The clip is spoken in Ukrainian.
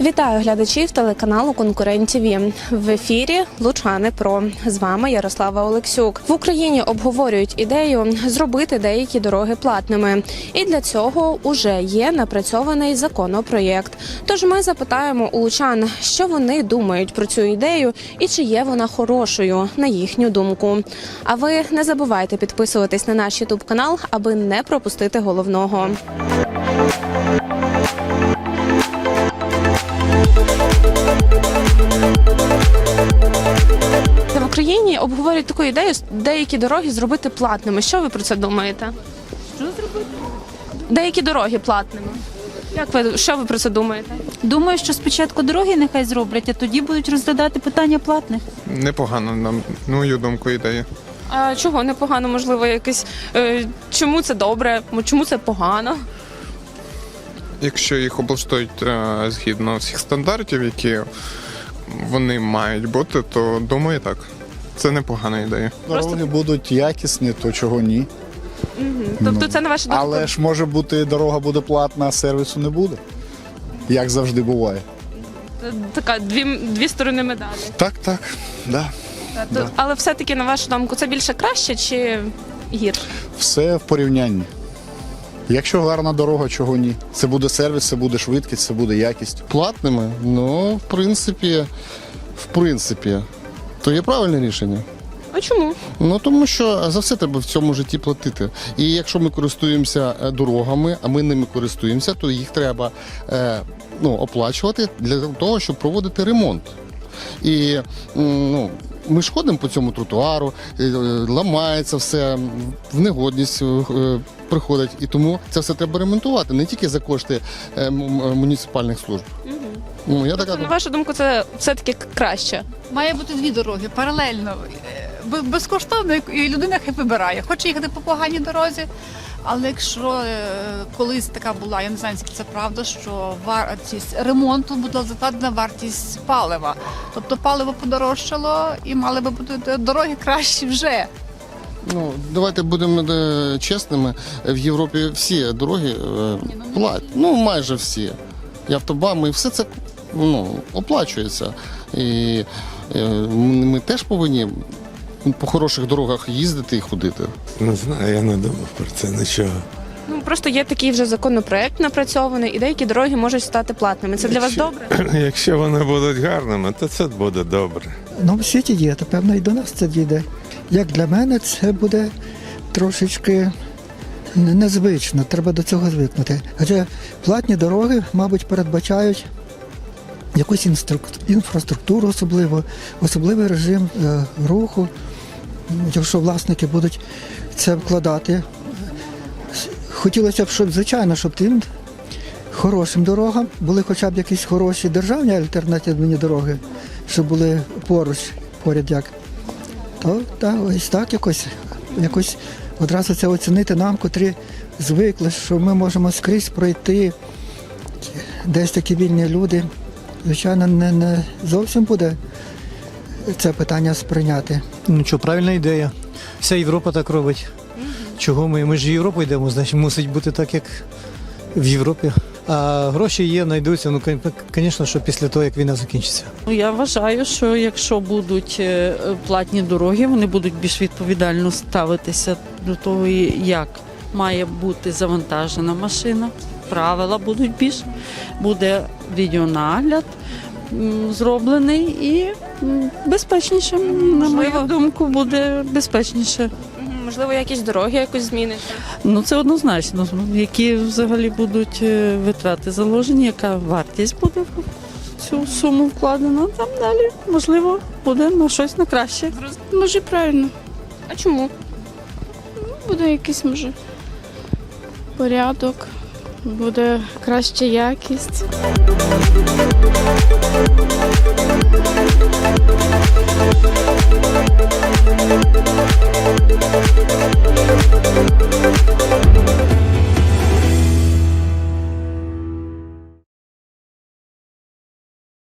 Вітаю глядачів телеканалу Конкурент ТВ. В ефірі Лучани Про. З вами Ярослава Олексюк. В Україні обговорюють ідею зробити деякі дороги платними, і для цього уже є напрацьований законопроєкт. Тож ми запитаємо у лучан, що вони думають про цю ідею і чи є вона хорошою на їхню думку. А ви не забувайте підписуватись на наш Ютуб канал, аби не пропустити головного. Україні обговорюють таку ідею деякі дороги зробити платними. Що ви про це думаєте? Що зробити? Деякі дороги платними. Як ви що ви про це думаєте? Думаю, що спочатку дороги нехай зроблять, а тоді будуть розглядати питання платних. Непогано нам, на мою думку, ідея. А чого непогано? Можливо, якесь е, чому це добре? Чому це погано? Якщо їх облаштують е, згідно всіх стандартів, які вони мають бути, то думаю так. Це непогана ідея. Дороги будуть якісні, то чого ні. Тобто, це на вашу думку? Але ж може бути дорога буде платна, а сервісу не буде. Як завжди буває. така дві, дві сторони медалі. Так, так, да. То- Але все-таки на вашу думку, це більше краще чи гірше? Все в порівнянні. Якщо гарна дорога, чого ні. Це буде сервіс, це буде швидкість, це буде якість. платними, ну, в принципі, в принципі, то є правильне рішення. А чому? Ну тому що за все треба в цьому житті платити. І якщо ми користуємося е, дорогами, а ми ними користуємося, то їх треба е, ну, оплачувати для того, щоб проводити ремонт. І ну, ми ж ходимо по цьому тротуару, е, е, ламається все, в негодність приходить. І тому це все треба ремонтувати не тільки за кошти муніципальних служб. Ну, я Тобто, на вашу думку, це все-таки краще. Має бути дві дороги паралельно, е, б- безкоштовно, і людина хай вибирає. Хоче їхати по поганій дорозі. Але якщо е, колись така була, я не знаю, скільки це правда, що вартість ремонту була закладена вартість палива. Тобто паливо подорожчало і мали би бути дороги кращі вже. Ну, давайте будемо е, чесними. В Європі всі дороги е, платять. Ну, майже всі. І автобами, і все це ну, оплачується. І е, ми ми теж повинні по хороших дорогах їздити і ходити. Не знаю, я не думав про це нічого. Ну просто є такий вже законопроект напрацьований, і деякі дороги можуть стати платними. Це для вас добре? Якщо вони будуть гарними, то це буде добре. Ну, в світі є, то певно і до нас це дійде. Як для мене, це буде трошечки незвично, треба до цього звикнути. Адже платні дороги, мабуть, передбачають якусь інфраструктуру, особливо, особливий режим е, руху. Якщо власники будуть це вкладати. Хотілося б, щоб, звичайно, щоб тим хорошим дорогам були хоча б якісь хороші державні альтернативні дороги, щоб були поруч, поряд як. То та, ось так якось, якось одразу це оцінити нам, котрі звикли, що ми можемо скрізь пройти. Десь такі вільні люди. Звичайно, не, не зовсім буде це питання сприйняти. Ну що, правильна ідея. Вся Європа так робить. Чого ми? Ми ж в Європу йдемо, значить мусить бути так, як в Європі. А гроші є, знайдуться. Ну, звісно, що після того, як війна закінчиться. Ну, Я вважаю, що якщо будуть е, платні дороги, вони будуть більш відповідально ставитися до того, як має бути завантажена машина. Правила будуть більш, буде відеонагляд зроблений і безпечніше. На мою думку, буде безпечніше. Можливо, якісь дороги якось зміниться? Ну це однозначно. Які взагалі будуть е, витрати заложені, яка вартість буде в цю суму вкладена. Там далі можливо буде на щось на краще. Може, правильно. А чому? Буде якийсь може порядок, буде краща якість.